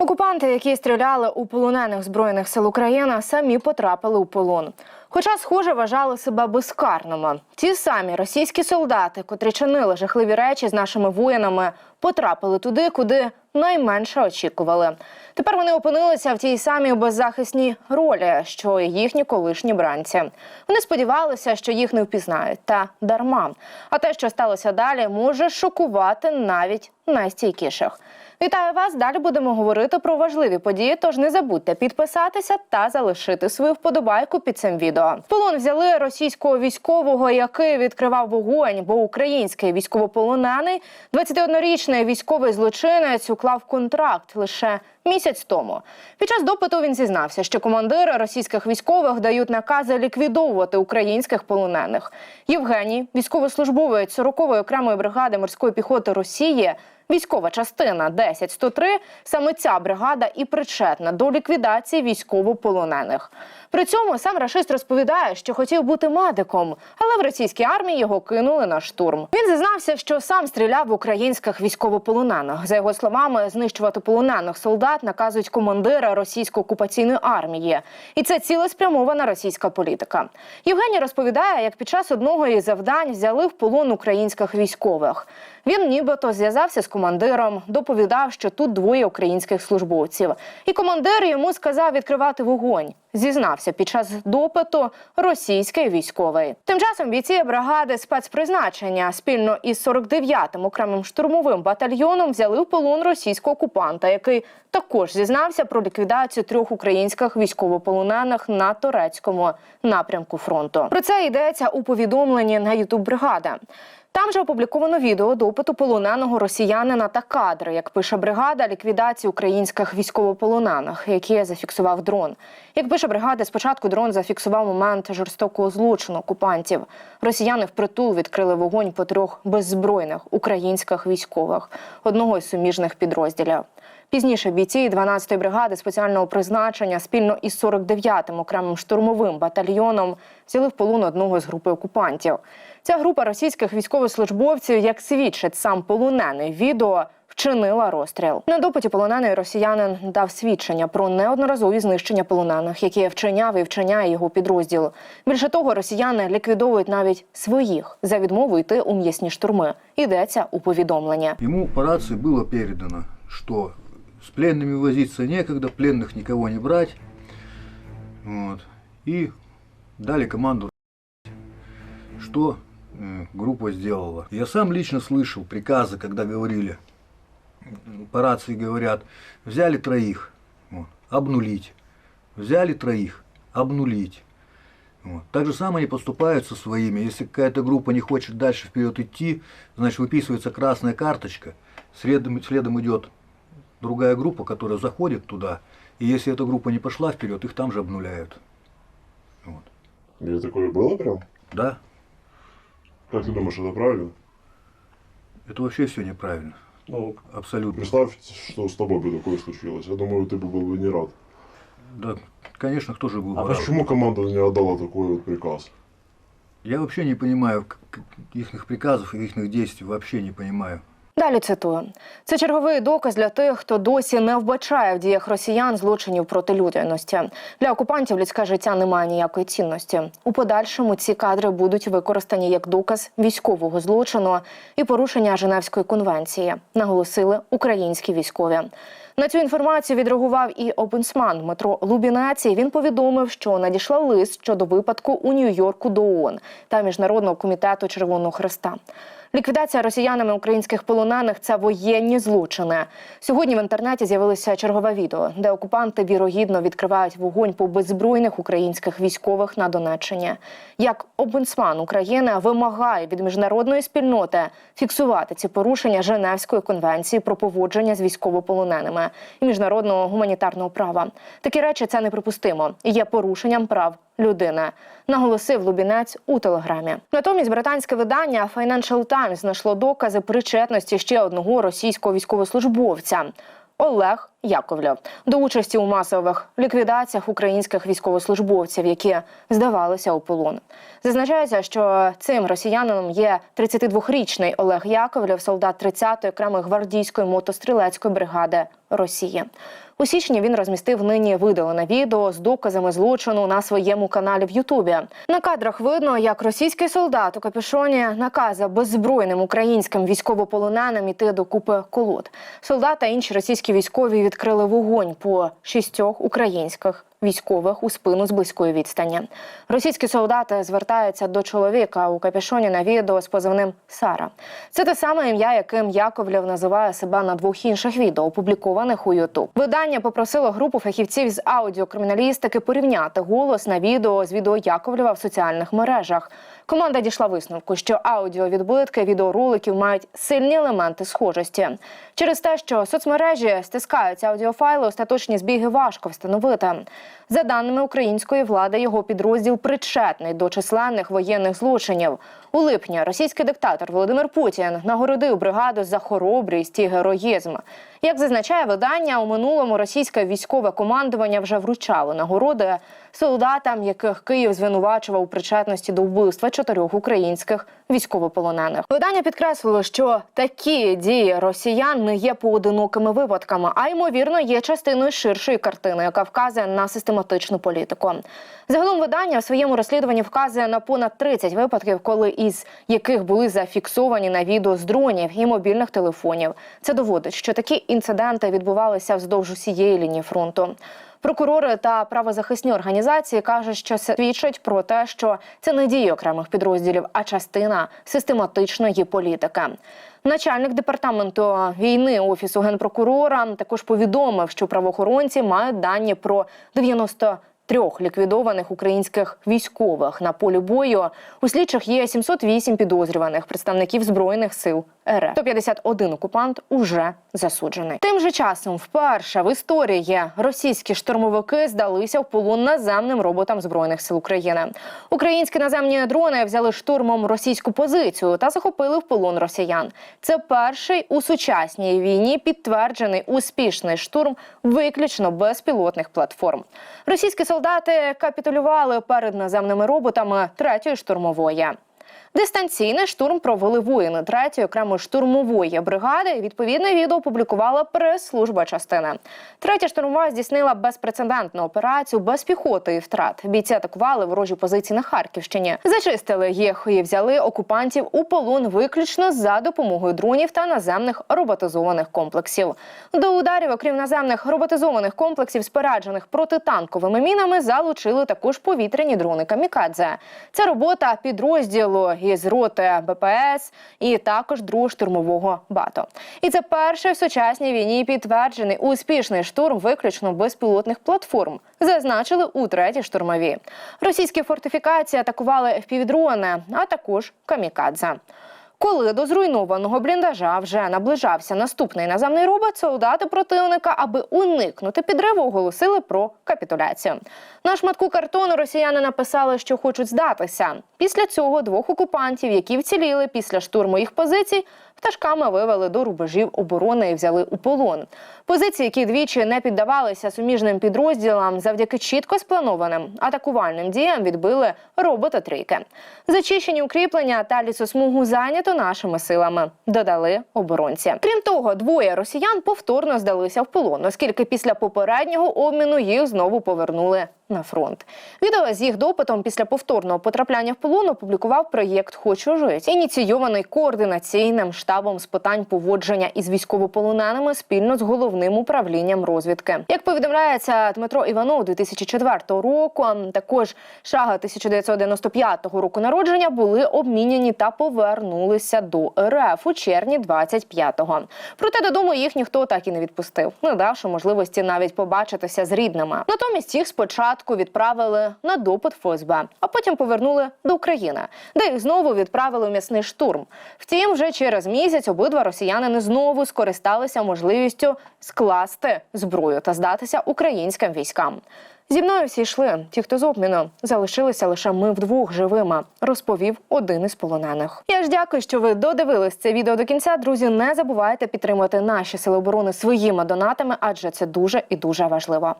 Окупанти, які стріляли у полонених збройних сил України, самі потрапили у полон. Хоча, схоже, вважали себе безкарними. Ті самі російські солдати, котрі чинили жахливі речі з нашими воїнами, потрапили туди, куди найменше очікували. Тепер вони опинилися в тій самій беззахисній ролі, що і їхні колишні бранці. Вони сподівалися, що їх не впізнають, та дарма. А те, що сталося далі, може шокувати навіть найстійкіших. Вітаю вас! Далі будемо говорити про важливі події. Тож не забудьте підписатися та залишити свою вподобайку під цим відео. В полон взяли російського військового, який відкривав вогонь, бо український військовополонений, 21-річний військовий злочинець уклав контракт лише місяць тому. Під час допиту він зізнався, що командири російських військових дають накази ліквідовувати українських полонених. Євгеній, військовослужбовець 40-ї окремої бригади морської піхоти Росії. Військова частина 10103, саме ця бригада і причетна до ліквідації військовополонених. При цьому сам рашист розповідає, що хотів бути медиком, але в російській армії його кинули на штурм. Він зізнався, що сам стріляв в українських військовополонених. За його словами, знищувати полонених солдат наказують командира російської окупаційної армії, і це цілеспрямована російська політика. Євгеній розповідає, як під час одного із завдань взяли в полон українських військових. Він нібито зв'язався з командиром, доповідав, що тут двоє українських службовців. І командир йому сказав відкривати вогонь. Зізнався під час допиту російський військовий. Тим часом бійці бригади спецпризначення спільно із 49-м окремим штурмовим батальйоном взяли в полон російського окупанта, який також зізнався про ліквідацію трьох українських військовополонених на турецькому напрямку фронту. Про це йдеться у повідомленні на Ютуб бригада. Там же опубліковано відео допиту полоненого росіянина та кадри, як пише бригада ліквідації українських військовополонених, які зафіксував дрон. Як пише бригада, спочатку дрон зафіксував момент жорстокого злочину окупантів. Росіяни впритул відкрили вогонь по трьох беззбройних українських військових, одного із суміжних підрозділів. Пізніше бійці 12-ї бригади спеціального призначення спільно із 49-м окремим штурмовим батальйоном взяли в полон одного з групи окупантів. Ця група російських військовослужбовців, як свідчить сам полонений відео, вчинила розстріл. На допиті полонений росіянин дав свідчення про неодноразові знищення полонених, які вчиняв і вчиняє його підрозділ. Більше того, росіяни ліквідовують навіть своїх за відмову йти у м'ясні штурми. Йдеться у повідомленні. Ему по рации было передано, что с пленными возиться некогда, пленных никого не брать. Вот. И дали команду, что э, группа сделала. Я сам лично слышал приказы, когда говорили, по рации говорят, взяли троих, вот, обнулить. Взяли троих, обнулить. Вот. Так же самое они поступают со своими. Если какая-то группа не хочет дальше вперед идти, значит выписывается красная карточка, следом, следом идет другая группа, которая заходит туда, и если эта группа не пошла вперед, их там же обнуляют. Вот. И такое было прям? Да, Как ты думаешь, это правильно? это вообще все неправильно. Ну, Абсолютно. представь, что с тобой бы такое случилось. Я думаю, ты бы был бы не рад. Да, конечно, кто же был А бы рад? почему команда не отдала такой вот приказ? Я вообще не понимаю их приказов и их действий, вообще не понимаю. Далі цитую: це черговий доказ для тих, хто досі не вбачає в діях росіян злочинів проти людяності. Для окупантів людське життя не має ніякої цінності. У подальшому ці кадри будуть використані як доказ військового злочину і порушення Женевської конвенції, наголосили українські військові. На цю інформацію відреагував і обенсман Дмитро Лубінець. Він повідомив, що надійшла лист щодо випадку у Нью-Йорку до ООН та Міжнародного комітету Червоного Хреста. Ліквідація росіянами українських полонених це воєнні злочини. Сьогодні в інтернеті з'явилося чергове відео, де окупанти вірогідно відкривають вогонь по беззбройних українських військових на Донеччині. Як обенсман України вимагає від міжнародної спільноти фіксувати ці порушення Женевської конвенції про поводження з військовополоненими і міжнародного гуманітарного права. Такі речі це неприпустимо і є порушенням прав людини, наголосив Лубінець у телеграмі. Натомість британське видання Financial Times знайшло докази причетності ще одного російського військовослужбовця. Олег Яковлєв до участі у масових ліквідаціях українських військовослужбовців, які здавалися у полон. Зазначається, що цим росіянином є 32-річний Олег Яковлєв, солдат 30-ї окремої гвардійської мотострілецької бригади Росії. У січні він розмістив нині видалене відео з доказами злочину на своєму каналі в Ютубі. На кадрах видно, як російський солдат у капюшоні наказав беззбройним українським військовополоненим іти до купи колод. Солдат та інші російські військові відкрили вогонь по шістьох українських військових у спину з близької відстані. Російські солдати звертаються до чоловіка у капюшоні на відео з позивним Сара. Це те саме ім'я, яким Яковлєв називає себе на двох інших відео, опублікованих у Ютуб. Видання попросило групу фахівців з аудіокриміналістики порівняти голос на відео з відео Яковлєва в соціальних мережах. Команда дійшла висновку, що аудіовідбитки відеороликів мають сильні елементи схожості. Через те, що соцмережі стискають аудіофайли, остаточні збіги важко встановити. За даними української влади, його підрозділ причетний до численних воєнних злочинів. У липні російський диктатор Володимир Путін нагородив бригаду за хоробрість і героїзм. Як зазначає видання, у минулому російське військове командування вже вручало нагороди солдатам, яких Київ звинувачував у причетності до вбивства чотирьох українських військовополонених. Видання підкреслило, що такі дії росіян не є поодинокими випадками, а ймовірно є частиною ширшої картини, яка вказує на систематичну політику. Загалом видання в своєму розслідуванні вказує на понад 30 випадків, коли із яких були зафіксовані на відео з дронів і мобільних телефонів. Це доводить, що такі інциденти відбувалися вздовж усієї лінії фронту. Прокурори та правозахисні організації кажуть, що це свідчить про те, що це не дії окремих підрозділів, а частина систематичної політики. Начальник департаменту війни офісу генпрокурора також повідомив, що правоохоронці мають дані про 90 Трьох ліквідованих українських військових на полі бою у слідчих є 708 підозрюваних представників збройних сил РФ. 151 окупант уже засуджений. Тим же часом, вперше в історії російські штурмовики здалися в полон наземним роботам збройних сил України. Українські наземні дрони взяли штурмом російську позицію та захопили в полон росіян. Це перший у сучасній війні підтверджений успішний штурм виключно безпілотних платформ. Російські солдати капітулювали перед наземними роботами третьої штурмової. Дистанційний штурм провели воїни третьої окремої штурмової бригади. Відповідне відео опублікувала прес-служба частини. Третя штурмова здійснила безпрецедентну операцію без піхоти і втрат. Бійці атакували ворожі позиції на Харківщині, зачистили їх і взяли окупантів у полон виключно за допомогою дронів та наземних роботизованих комплексів. До ударів, окрім наземних роботизованих комплексів, споряджених протитанковими мінами, залучили також повітряні дрони камікадзе. Це робота підрозділу із роти БПС і також другого штурмового бато. І це перший в сучасній війні підтверджений успішний штурм виключно безпілотних платформ. Зазначили у третій штурмовій. Російські фортифікації атакували впівдрони, а також камікадзе. Коли до зруйнованого бліндажа вже наближався наступний наземний робот, солдати противника, аби уникнути підриву, оголосили про капітуляцію. На шматку картону росіяни написали, що хочуть здатися. Після цього двох окупантів, які вціліли після штурму їх позицій, пташками вивели до рубежів оборони і взяли у полон. Позиції, які двічі не піддавалися суміжним підрозділам, завдяки чітко спланованим атакувальним діям відбили робота трійки. Зачищені укріплення та лісосмугу зайнято нашими силами. Додали оборонці. Крім того, двоє росіян повторно здалися в полон, оскільки після попереднього обміну їх знову повернули на фронт. Відео з їх допитом після повторного потрапляння в полон опублікував проєкт Хочу жити, ініційований координаційним штабом з питань поводження із військовополоненими спільно з головним управлінням розвідки. Як повідомляється Дмитро Іванов 2004 року, а також Шага 1995 року народження були обміняні та повернулися до РФ у червні 25-го. Проте додому їх ніхто так і не відпустив, не давши можливості навіть побачитися з рідними. Натомість їх спочатку відправили на допит ФСБ, а потім повернули до України, де їх знову відправили в м'ясний штурм. Втім, вже через місяць обидва росіянини знову скористалися можливістю скласти зброю та здатися українським військам. Зі мною всі йшли. Ті, хто з обміну, залишилися лише ми вдвох живими, розповів один із полонених. Я ж дякую, що ви додивились це відео до кінця. Друзі, не забувайте підтримувати наші сили оборони своїми донатами, адже це дуже і дуже важливо.